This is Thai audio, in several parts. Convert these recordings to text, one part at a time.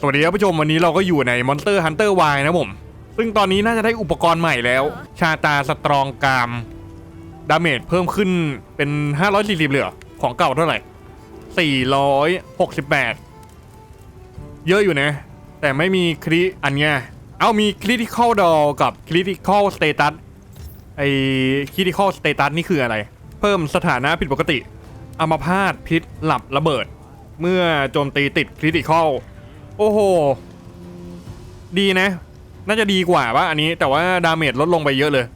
สวัสดีครับผู้ชมวันนี้เราก็อยู่ใน Monster Hunter Y นะผม ซึ่งตอนนี้น่าจะได้อุปกรณ์ใหม่แล้ว ชาตาสตรองกาม ดาเมจเพิ่มขึ้นเป็น 540เหลือ ของเก่าเท่าไหร่ 468 เยอะอยู่นะ แต่ไม่มีคริอันเนี้ยเอามี Critical d o กับ Critical Status ไอ้ Critical Status นี่คืออะไร เพิ่มสถานะผิดปกติอัมาพาตพิษหลับระเบิด เมื่อโจมตีติด Critical โอ้โห ดีนะ น่าจะดีกว่าว่าอันนี้แต่ว่าดาเมจลดลงไปเยอะเลย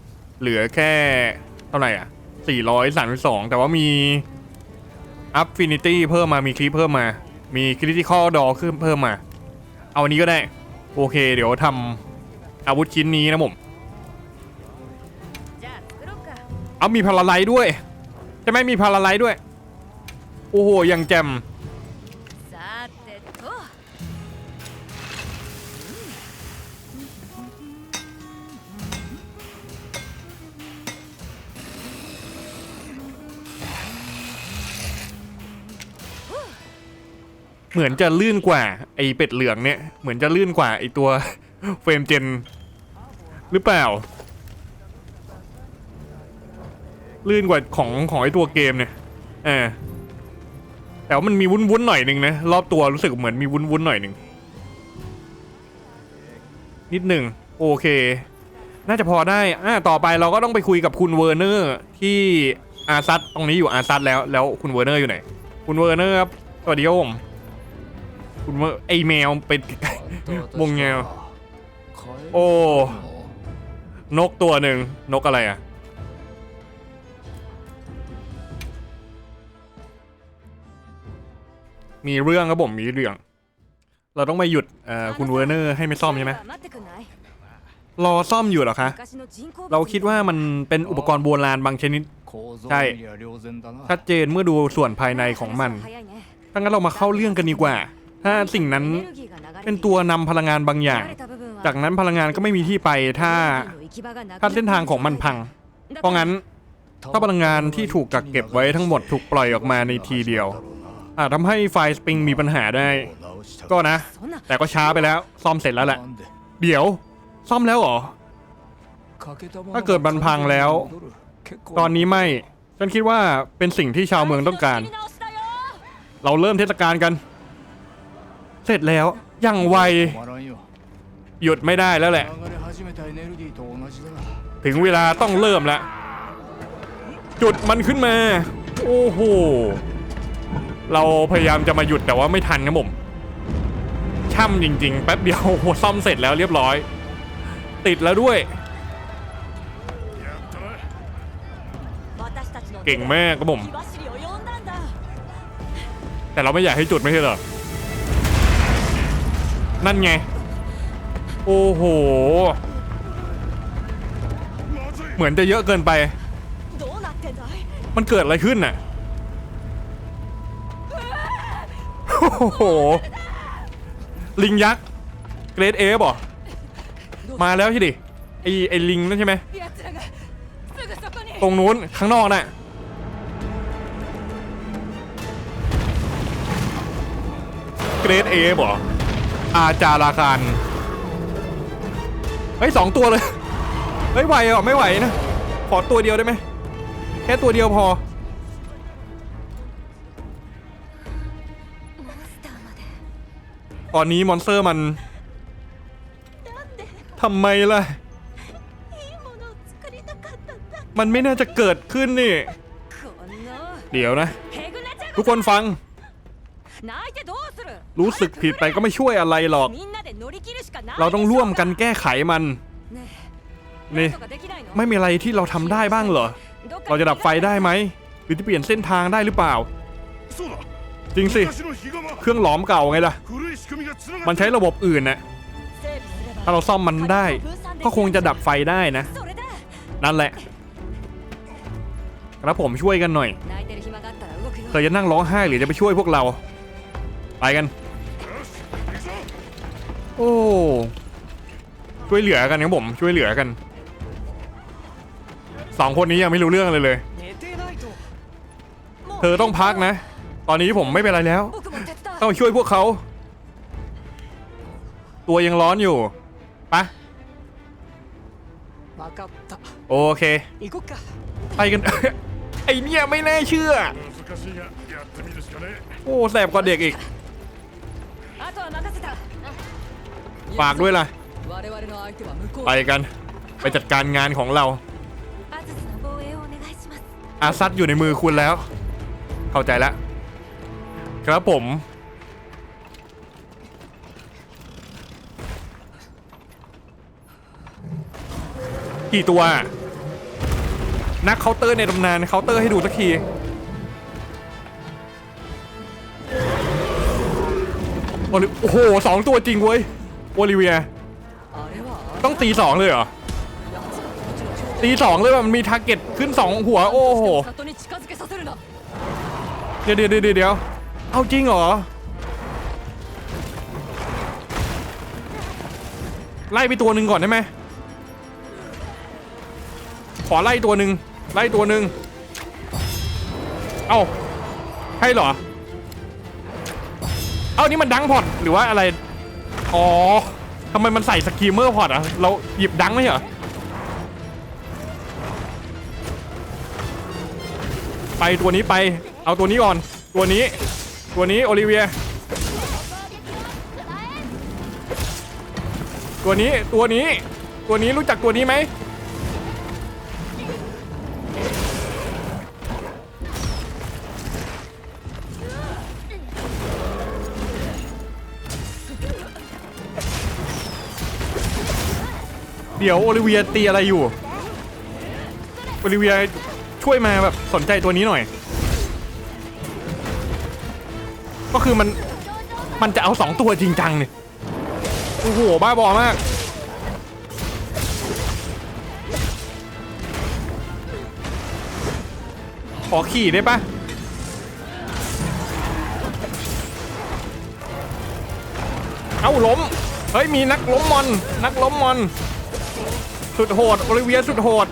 เหลือแค่เท่าไหร่อะ432 แต่ว่ามีอัพฟินิตี้เพิ่มมามีคลิปเพิ่มมา มีคริติคอลดอขึ้นเพิ่มมา เอาอันนี้ก็ได้ โอเค เดี๋ยวทำอาวุธชิ้นนี้นะผมเอามีพาราไลด้วยจะไม่มีพาราไลด้วย โอ้โหยังแจม เหมือนจะลื่นกว่าไอเป็ดเหลืองเนี่ย เหมือนจะลื่นกว่าไอตัวเฟรมเจนหรือเปล่า ลื่นกว่าของของไอตัวเกมเนี่ยเออแต่ว่ามันมีวุ้นวุ้นหน่อยหนึ่งนะรอบตัวรู้สึกเหมือนมีวุ้นวุ้นหน่อยหนึ่งนิดหนึ่งโอเค น่าจะพอได้อ่าต่อไปเราก็ต้องไปคุยกับคุณเวอร์เนอร์ที่อาซัตตรงนี้อยู่อาซัตแล้วแล้วคุณเวอร์เนอร์อยู่ไหนคุณเวอร์เนอร์ครับสวัสดีครับผม คุณว่าไอแมวเป็นวงแมวโอ้นกตัวหนึ่งนกอะไรอะมีเรื่องครับผมมีเรื่อง เราต้องไปหยุดคุณเวอร์เนอร์ให้ไม่ซ่อมใช่ไหมรอซ่อมอยู่หรอคะ เราคิดว่ามันเป็นอุปกรณ์โบราณบางชนิด ใช่ ชัดเจนเมื่อดูส่วนภายในของมันถ้างั้นเรามาเข้าเรื่องกันดีกว่า ถ้าสิ่งนั้นเป็นตัวนำพลังงานบางอย่าง จากนั้นพลังงานก็ไม่มีที่ไปถ้าถ้าเส้นทางของมันพัง เพราะงั้นถ้าพลังงานที่ถูกกักเก็บไว้ทั้งหมดถูกปล่อยออกมาในทีเดียวอาจทำให้ไฟสปริงมีปัญหาได้ ก็นะ แต่ก็ช้าไปแล้ว ซ่อมเสร็จแล้วแหละ เดี๋ยว ซ่อมแล้วเหรอ ถ้าเกิดบันพังแล้ว ตอนนี้ไม่ ฉันคิดว่าเป็นสิ่งที่ชาวเมืองต้องการ เราเริ่มเทศกาลกัน เสร็จแล้วอย่างไวหยุดไม่ได้แล้วแหละ ถึงเวลาต้องเริ่มละจุดมันขึ้นมา โอ้โห เราพยายามจะมาหยุดแต่ว่าไม่ทันครับผมช่ำจริง ๆ แป๊บเดียวโซ่อมเสร็จแล้วเรียบร้อย ติดแล้วด้วย เก่งแม่กครับผม แต่เราไม่อยากให้จุดไม่ใช่เหรอ นั่นไง โอ้โห เหมือนจะเยอะเกินไป มันเกิดอะไรขึ้นน่ะ โอ้โห ลิงยักษ์ เกรดเอบหรอ มาแล้วใช่ดิ ไอไอลิงนั่นใช่ไหม ตรงนู้นข้างนอกน่ะเกรดเอบหรอ อาจาราคารเฮ้ยสองตัวเลยไม่ไหวอะไม่ไหวนะ ขอตัวเดียวได้ไหม แค่ตัวเดียวพอ ตอนนี้มอนสเตอร์มัน ทำไมล่ะ มันไม่น่าจะเกิดขึ้นนี่ เดี๋ยวนะ ทุกคนฟัง รู้สึกผิดไปก็ไม่ช่วยอะไรหรอก เราต้องร่วมกันแก้ไขมันนี่ไม่มีอะไรที่เราทำได้บ้างเหรอ เราจะดับไฟได้ไหมหรือจะเปลี่ยนเส้นทางได้หรือเปล่า จริงสิ เครื่องหลอมเก่าไงล่ะ มันใช้ระบบอื่นน่ะถ้าเราซ่อมมันได้ ก็คงจะดับไฟได้นะ นั่นแหละครับผมช่วยกันหน่อย เธอจะนั่งร้องไห้หรือจะไปช่วยพวกเรา ไปกัน โอ้ช่วยเหลือกันครับผมช่วยเหลือกันสองคนนี้ยังไม่รู้เรื่องเลยเลย เธอต้องพักนะ ตอนนี้ผมไม่เป็นไรแล้ว ต้องช่วยพวกเขา ตัวยังร้อนอยู่ปะโอเค ไปกัน ไอเนี่ยไม่แน่เชื่อ โอ้แสบกว่าเด็กอีก ฝากด้วยล่ะ ไปกัน ไปจัดการงานของเรา อาซัตอยู่ในมือคุณแล้ว เข้าใจแล้ว ครับผม กี่ตัว นักเคาน์เตอร์ในตำนานเคาน์เตอร์ให้ดูสักทีโอ้โหสองตัวจริงเว้ย โอลิเวีย ต้องตีสองเลยเหรอ ตีสองเลยแบบมันมีทาร์เก็ตขึ้นสองหัว โอ้โห เดี๋ยวเดี๋ยวเดี๋ยวเอาจริงเหรอ ไล่ไปตัวหนึ่งก่อนได้ไหม ขอไล่ตัวหนึ่งไล่ตัวหนึ่งเอาให้เหรอ เอานี่มันดังพอดหรือว่าอะไร อ๋อทำไมมันใส่สกีมเมอร์พอร์ตอะเราหยิบดังไหมเหรอ ไปตัวนี้ไป เอาตัวนี้ก่อน ตัวนี้ ตัวนี้ โอลิเวีย ตัวนี้ ตัวนี้ ตัวนี้รู้จักตัวนี้ไหม เดี๋ยวโอลิเวียตีอะไรอยู่ โอลิเวียช่วยมาแบบสนใจตัวนี้หน่อย ก็คือมันมันจะเอาสองตัวจริงจังเนี่ยโอ้โหบ้าบอมากขอขี่ได้ปะเอ้าล้ม เฮ้ย มีนักล้มมอน นักล้มมอน สุดโหดโอลิเวียสุดโหด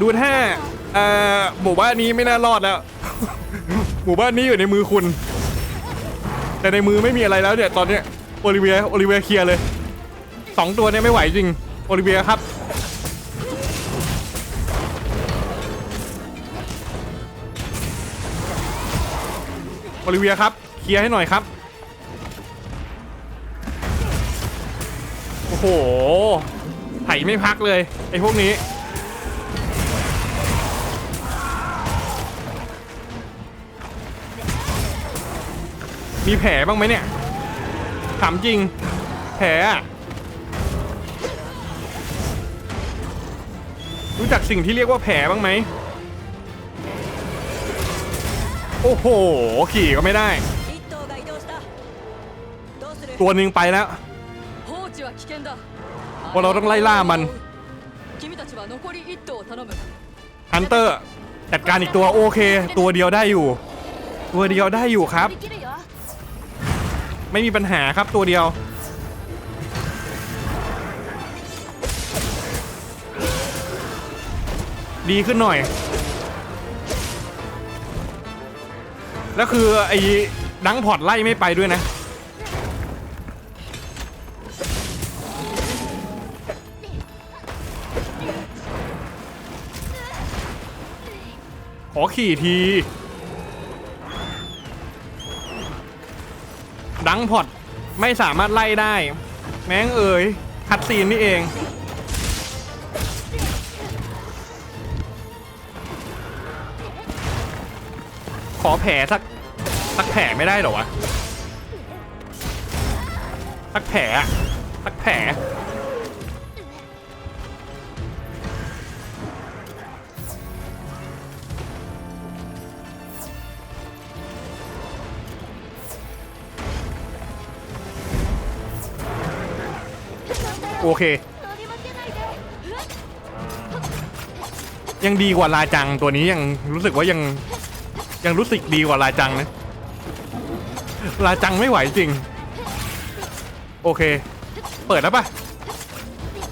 ดูท่าหมู่บ้านนี้ไม่น่ารอดแล้ว หมู่บ้านนี้อยู่ในมือคุณ แต่ในมือไม่มีอะไรแล้วเนี่ยตอนนี้โอลิเวียโอลิเวียเคลียร์เลยสองตัวเนี่ยไม่ไหวจริงโอลิเวียครับโอลิเวียครับ เคลียร์ให้หน่อยครับ โอ้โห ไถไม่พักเลย ไอ้พวกนี้ มีแผลบ้างไหมเนี่ย ถามจริง แผลรู้จักสิ่งที่เรียกว่าแผลบ้างไหม โอ้โห ขี่ก็ไม่ได้ ตัวหนึ่งไปแล้วว่เราต้องไล่ล่ามันฮันเตอร์จัดการอีกตัวโอเค ตัวเดียวได้อยู่ ตัวเดียวได้อยู่ครับ ไม่มีปัญหาครับตัวเดียว ดีขึ้นหน่อย แล้วคือไอ้ดังพอร์ตไล่ไม่ไปด้วยนะ ขอขี่ที ดังพอดไม่สามารถไล่ได้ แม้งเอ่ยคัดซีนนี่เอง ขอแผลสักสักแผลไม่ได้หรอวะ สักแผลสักแผล โอเค ยังดีกว่าลาจังตัวนี้ยังรู้สึกว่ายังยังรู้สึกดีกว่าลาจังนะลาจังไม่ไหวจริง โอเค เปิดแล้วปะ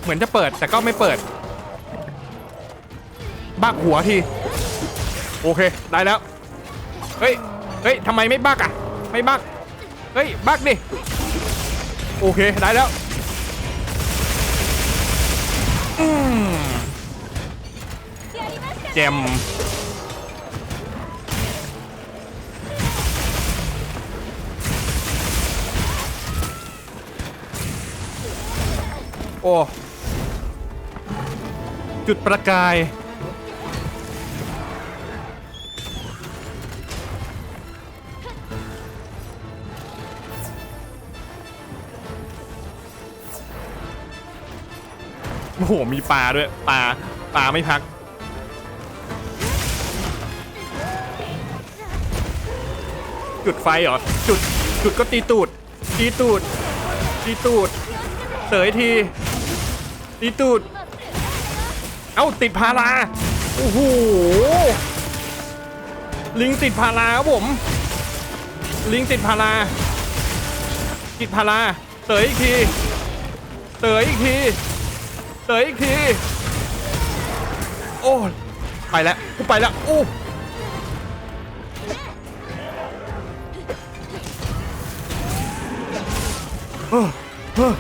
เหมือนจะเปิดแต่ก็ไม่เปิด บักหัวที โอเค ได้แล้ว เฮ้ย เฮ้ยทำไมไม่บักอะ ไม่บัก เฮ้ย บักดิ โอเค ได้แล้ว เจมโอ้ จุดประกาย โอ้โหมีปลาด้วยปลาปลาไม่พัก จุดไฟเหรอ จุดจุดก็ตีตูด ตีตูด ตีตูดเสยที ตีตูด เอ้าติดพาราโอ้โหลิงติดพาราครับผม ลิงติดพาราติดพาราเสยอีกทีเสยอีกที เสยอีกที โอ้ไปแล้วกูไปแล้วอู้เฮ้อเฮ้อ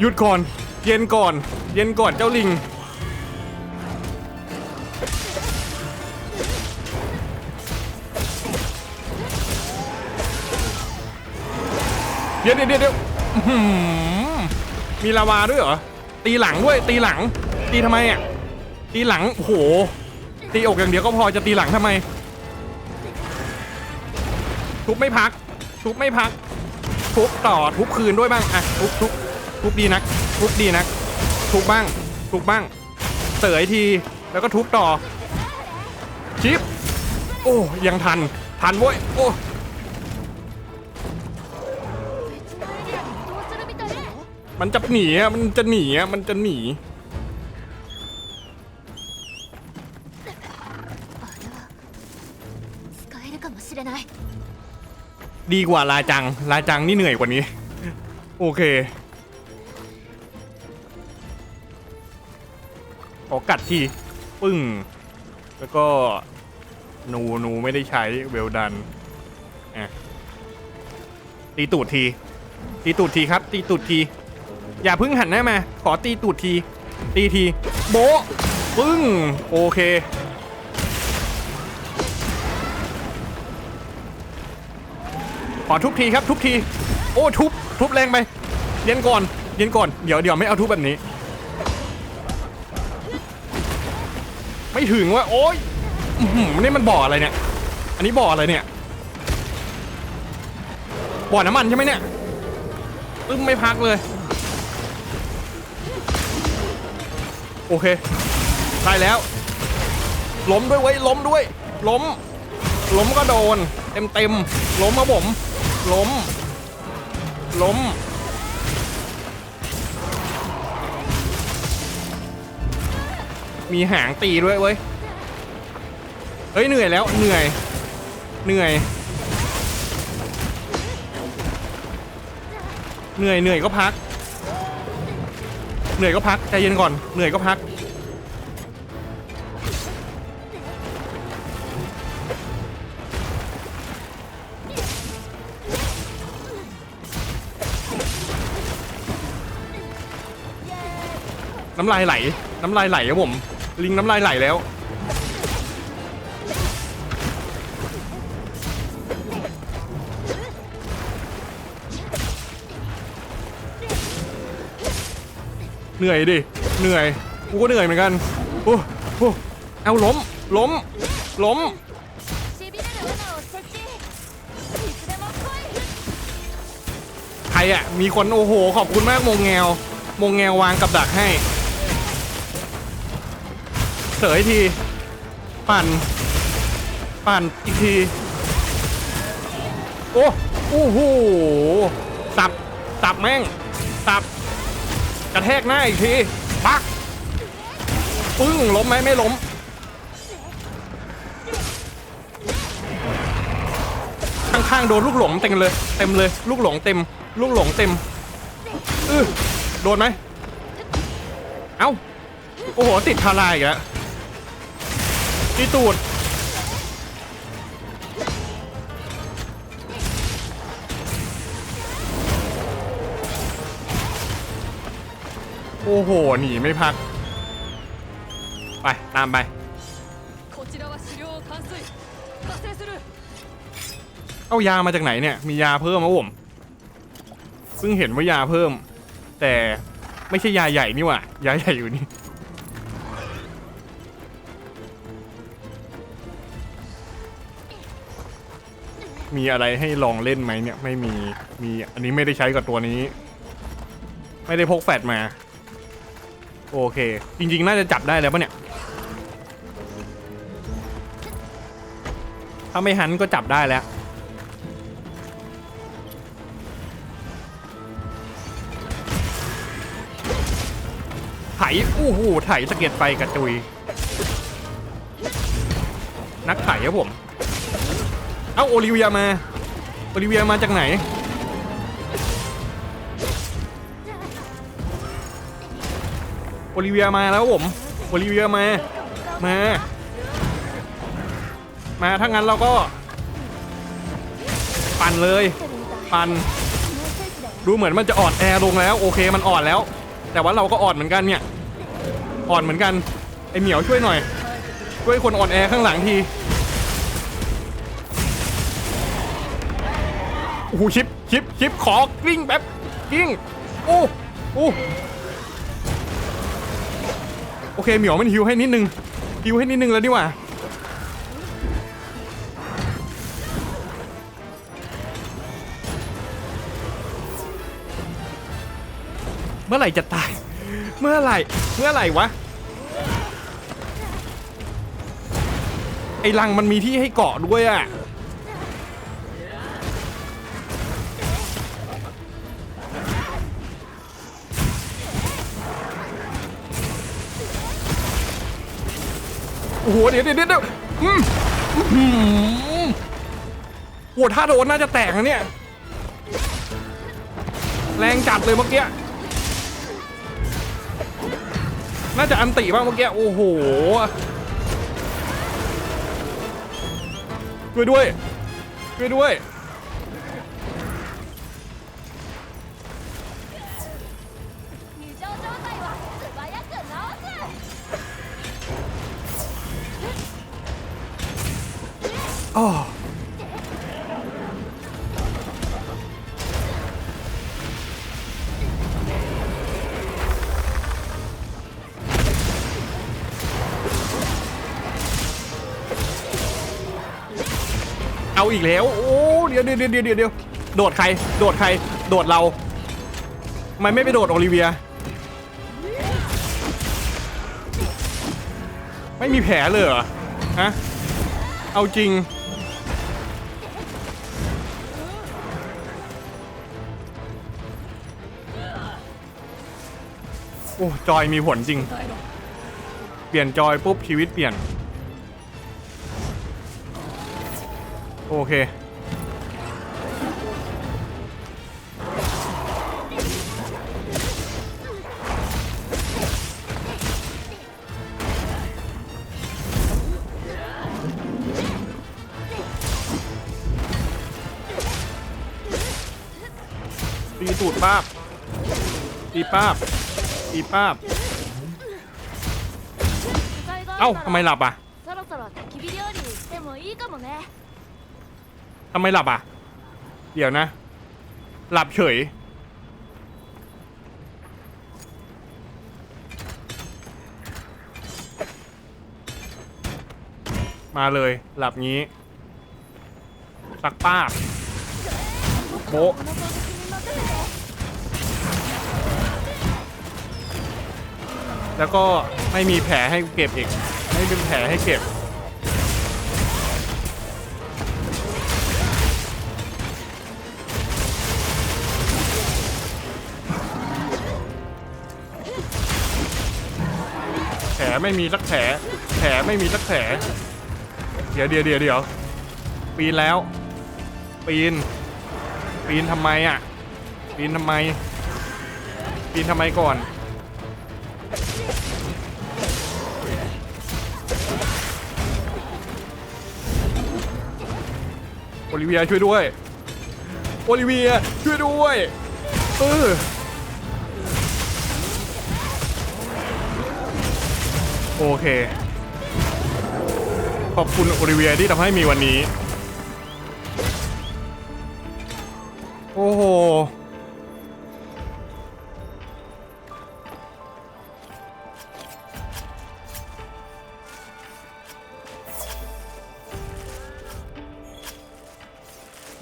หยุดก่อน เย็นก่อน เย็นก่อนเจ้าลิง เดี๋ยวเดี๋ยวเดี๋ยวมีลาวาด้วยเหรอ ตีหลังด้วยตีหลัง ตีทำไมอะตีหลังโอ้โหตีอกอย่างเดียวก็พอจะตีหลังทำไมทุบไม่พัก ทุบไม่พัก ทุบต่อทุบคืนด้วยบ้างอะทุบทุบทุบดีนัก ทุบดีนัก ทุบบ้าง ทุบบ้างเสยทีแล้วก็ทุบต่อชิปโอ้ยังทันทันเว้ยโอ้ มันจะหนีอะมันจะหนีอะมันจะหนีดีกว่าลาจัง ลาจังนี่เหนื่อยกว่านี้ โอเคขอกัดทีปึ้ง แล้วก็หนูหนูไม่ได้ใช้เวลดันตีตูดที ตีตูดทีครับ ตีตูดที อย่าพิ่งหันหน้ามา ขอตีตูดที ตีที โบะปึ้ง โอเค ขอทุบทีครับทุบที โอ้ทุบ ทุบแรงไป เย็นก่อน เย็นก่อน เดี๋ยวเดี๋ยวไม่เอาทุบแบบนี้ ไม่ถึงว่าโอ้ยนี่มันบ่ออะไรเนี่ย อันนี้บ่ออะไรเนี่ย บ่อน้ำมันใช่ไหมเนี่ยตึ้มไม่พักเลย โอเค ได้แล้ว ล้มด้วยเว้ย ล้มด้วย ล้ม ล้มก็โดน เต็มเต็มล้มครับผม ล้ม ล้ม มีหางตีด้วยเว้ย เฮ้ย เหนื่อยแล้ว เหนื่อย เหนื่อย เหนื่อยเหนื่อยก็พัก เหนื่อยก็พักใจเย็นก่อนเหนื่อยก็พัก น้ำลายไหล น้ำลายไหลครับผม ลิงน้ำลายไหลแล้ว เหนื่อยดิ เหนื่อย กูก็เหนื่อยเหมือนกัน โอ้โหเอาล้ม ล้ม ล้ม ใครอะมีคนโอ้โห ขอบคุณมากมงแงว มงแงววางกับดักให้ เสยที ปั่น ปั่นอีกที โอ้โอ้โห ตับ ตับแม่ง ตับ ระแทกหน้าอีกทีปักปึ้งล้มไหมไม่ล้มข้างๆโดนลูกหลงเต็มเลยเต็มเลย ลูกหลงเต็ม ลูกหลงเต็มอือโดนไหมเอ้าโอ้โหติดพาราอีกแล้วตีตูด โอ้โห หนีไม่พัก ไป ตามไป เอายามาจากไหนเนี่ย มียาเพิ่มมั้ผมซึ่งเห็นว่ายาเพิ่ม แต่ไม่ใช่ยาใหญ่นี่ว่ายาใหญ่อยู่นี่มีอะไรให้ลองเล่นไหมเนี่ยไม่มีมีอันนี้ไม่ได้ใช้กับตัวนี้ ไม่ได้พกแฟดมา โอเค จริง ๆ น่าจะจับได้แล้วปะเนี่ย ถ้าไม่หันก็จับได้แล้ว ไถอู้หูไถสะเก็ดไฟกระจุย นักไถครับผม เอ้า โอลิเวียมา โอลิเวียมาจากไหน อลิเวียมาแล้วผมโอลิเวียมา มา มาถ้างั้นเราก็ ปั่นเลย ปั่น ดูเหมือนมันจะอ่อนแอลงแล้ว โอเคมันอ่อนแล้ว แต่ว่าเราก็อ่อนเหมือนกันเนี่ย อ่อนเหมือนกัน ไอเหมียวช่วยหน่อย ช่วยคนอ่อนแอข้างหลังทีโอ้โหชิปชิปชิปขอกลิ้งแบบกลิ้งโอ้โอ้ โอเคเหมียวมันฮิวให้นิดนึงฮิวให้นิดนึงแล้วดีกว่าเมื่อไหร่จะตาย เมื่อไหร่ เมื่อไหร่วะ ไอ้รังมันมีที่ให้เกาะด้วยอะ โอ้โหเดี๋ยวเดี๋ยวเดี๋ยวอืมอื้อหือโหถ้าโดนน่าจะแตกนะเนี่ย แรงจัดเลยเมื่อกี้ น่าจะอันติบ้างเมื่อกี้ โอ้โหช่วยด้วยช่วยด้วย อ้อเอาอีกแล้ว โอ้เดี๋ยวเดี๋ยวเดี๋ยวเดี๋ยวเดี๋ยวโดดใคร โดดใคร โดดเราทำไมไม่ไปโดดโอลิเวีย ไม่มีแผลเลยเหรอ ฮะ เอาจริง โอ้จอยมีผลจริง เปลี่ยนจอยปุ๊บชีวิตเปลี่ยน โอเค ตีตูดป้าบตีป้าบตีป้าบ 使いが เอ้า ある ทำไม な ห ら ลับอ่ะ そろそろ焚き火料理してもいいかもね ทำไมหลับอ่ะ เดี๋ยวนะ หลับเฉย มาเลย หลับงี้ สักป้าบโบะ この แล้วก็ไม่มีแผลให้เก็บอีก ไม่เป็นแผลให้เก็บ แผลไม่มีสักแผล แผลไม่มีสักแผล เดี๋ยวเดี๋ยวเดี๋ยวเดี๋ยวปีนแล้ว ปีน ปีนทำไมอะ ปีนทำไม ปีนทำไมก่อน โอลิเวียช่วยด้วย โอลิเวียช่วยด้วยเออโอเค ขอบคุณโอลิเวียที่ทำให้มีวันนี้ โอ้โห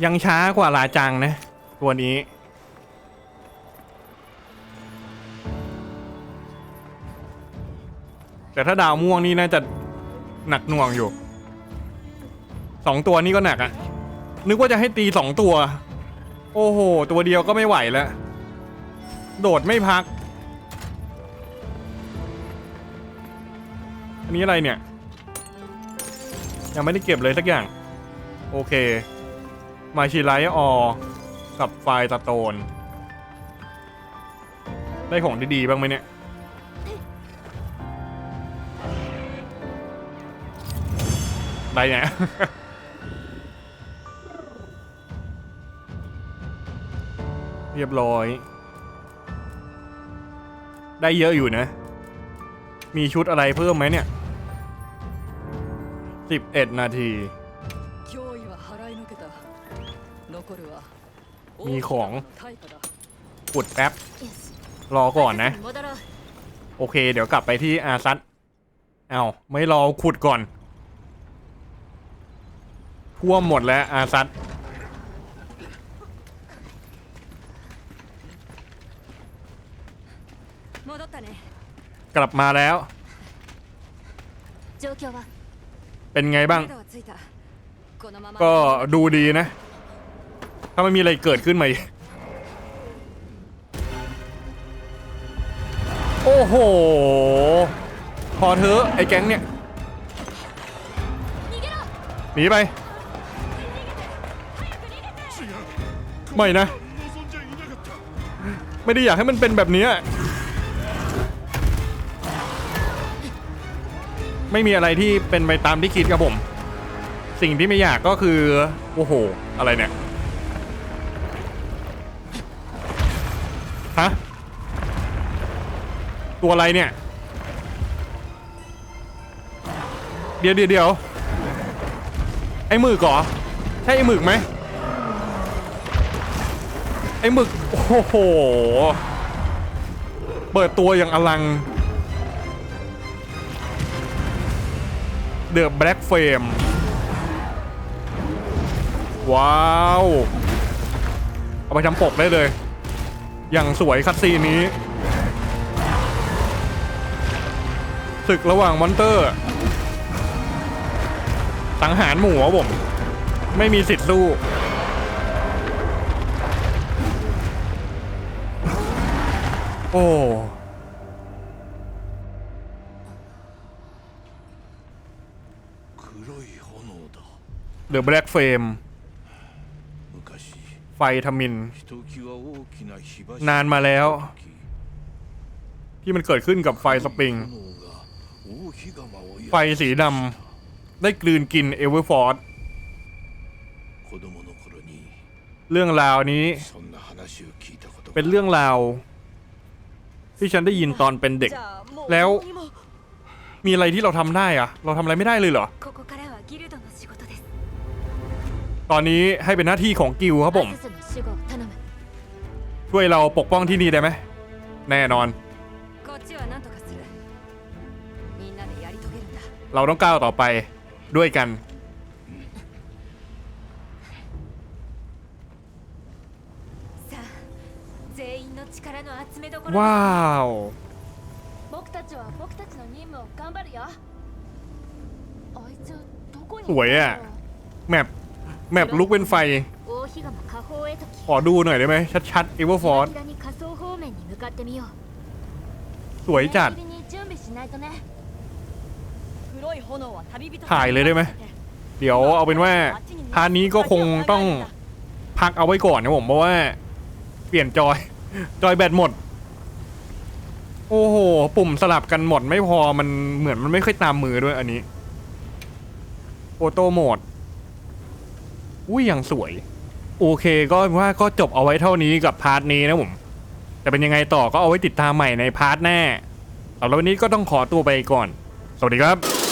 ยังช้ากว่าลาจังนะ ตัวนี้ แต่ถ้าดาวม่วงนี่น่าจะหนักหน่วงอยู่สองตัวนี้ก็หนักอะนึกว่าจะให้ตีสองตัว โอ้โห ตัวเดียวก็ไม่ไหวแล้ว โดดไม่พัก อันนี้อะไรเนี่ย ยังไม่ได้เก็บเลยสักอย่าง โอเค มาชิไลออกับไฟตะโตน ได้ของดีๆบ้างไหมเนี่ย ได้เนี่ยเรียบร้อย ได้เยอะอยู่นะ มีชุดอะไรเพิ่มไหมเนี่ย 11 นาที มีของขุดแป๊บ รอก่อนนะ โอเค เดี๋ยวกลับไปที่อาซัตเอาไม่รอขุดก่อนท่วมหมดแล้วอาซัตกลับมาแล้ว เป็นไงบ้าง ก็ดูดีนะ ถ้าไม่มีอะไรเกิดขึ้นมาโอ้โห พอเธอไอ้แก๊งเนี่ยหนีไป ไม่นะ ไม่ได้อยากให้มันเป็นแบบนี้ ไม่มีอะไรที่เป็นไปตามที่คิดครับผม สิ่งที่ไม่อยากก็คือ โอ้โห อะไรเนี่ย ตัวอะไรเนี่ย เดี๋ยวเดี๋ยวไอ้หมึกเหรอ ใช่ไอ้หมึกไหมไอ้หมึก โอ้โห เปิดตัวอย่างอลังเดอะแบล็กเฟรมว้าว เอาไปทำปกได้เลย อย่างสวยคัดซีนี้ ศึกระหว่างมอนเตอร์ สังหารหมูคผม ไม่มีสิทธิ์สู้โอ้เดอะแบล็กเฟรมไฟทมิน นานมาแล้ว ที่มันเกิดขึ้นกับไฟสปริง ไฟสีดำได้กลืนกินเอเวอร์ฟอร์ดเรื่องราวนี้ เป็นเรื่องราว ที่ฉันได้ยินตอนเป็นเด็ก แล้ว มีอะไรที่เราทำได้อะเราทำอะไรไม่ได้เลยเหรอ ตอนนี้ให้เป็นหน้าที่ของกิลครับผม ช่วยเราปกป้องที่นี่ได้ไหม แน่นอน เราต้องก้าวต่อไปด้วยกัน ว้าวสวยอะแมปแมปลุกเป็นไฟ ขอดูหน่อยได้ไหมชัดๆเอเวอร์ฟอร์ดสวยจัด ถ่ายเลยได้ไหม เดี๋ยวเอาเป็นว่าพาร์ทนี้ก็คงต้องพักเอาไว้ก่อนนะผมเพราะว่า เปลี่ยนจอย จอยแบตหมด โอ้โห ปุ่มสลับกันหมดไม่พอมันเหมือนมันไม่ค่อยตามมือด้วยอันนี้โอโต้โหมดอุ้ยอย่างสวย โอเคก็ว่าก็จบเอาไว้เท่านี้กับพาร์ทนี้นะผมแต่เป็นยังไงต่อก็เอาไว้ติดตามใหม่ในพาร์ทหน้าสำหรับวันนี้ก็ต้องขอตัวไปก่อน สวัสดีครับ